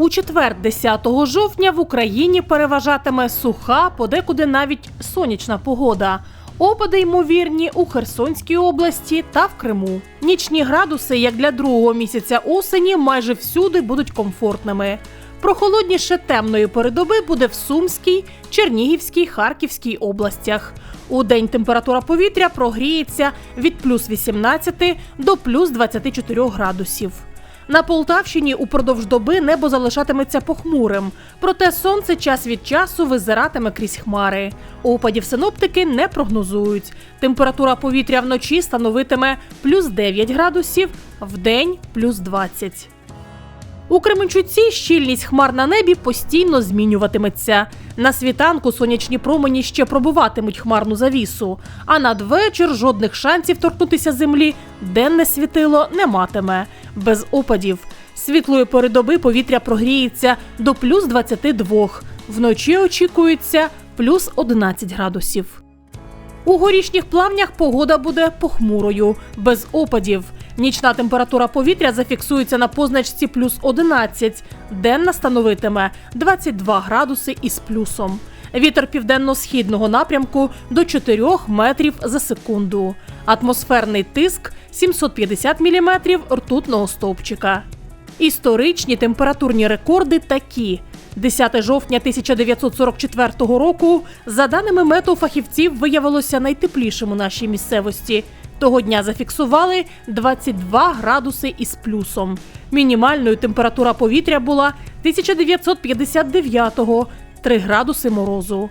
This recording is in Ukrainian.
У четвер, 10 жовтня, в Україні переважатиме суха, подекуди навіть сонячна погода. Опади ймовірні у Херсонській області та в Криму. Нічні градуси, як для другого місяця осені, майже всюди будуть комфортними. Прохолодніше темної передоби буде в Сумській, Чернігівській, Харківській областях. У день температура повітря прогріється від плюс 18 до плюс 24 градусів. На Полтавщині упродовж доби небо залишатиметься похмурим, проте сонце час від часу визиратиме крізь хмари. Опадів синоптики не прогнозують. Температура повітря вночі становитиме плюс 9 градусів, вдень плюс 20. У Кременчуці щільність хмар на небі постійно змінюватиметься. На світанку сонячні промені ще пробуватимуть хмарну завісу, а надвечір жодних шансів торкнутися землі денне світило не матиме. Без опадів. Світлої передоби повітря прогріється до плюс 22. Вночі очікується плюс 11 градусів. У горішніх плавнях погода буде похмурою, без опадів. Нічна температура повітря зафіксується на позначці плюс 11, денна становитиме 22 градуси із плюсом. Вітер південно-східного напрямку до 4 метрів за секунду. Атмосферний тиск 750 міліметрів ртутного стовпчика. Історичні температурні рекорди такі. 10 жовтня 1944 року, за даними метеофахівців, виявилося найтеплішим у нашій місцевості. Того дня зафіксували 22 градуси із плюсом. Мінімальною температура повітря була 1959-го – 3 градуси морозу.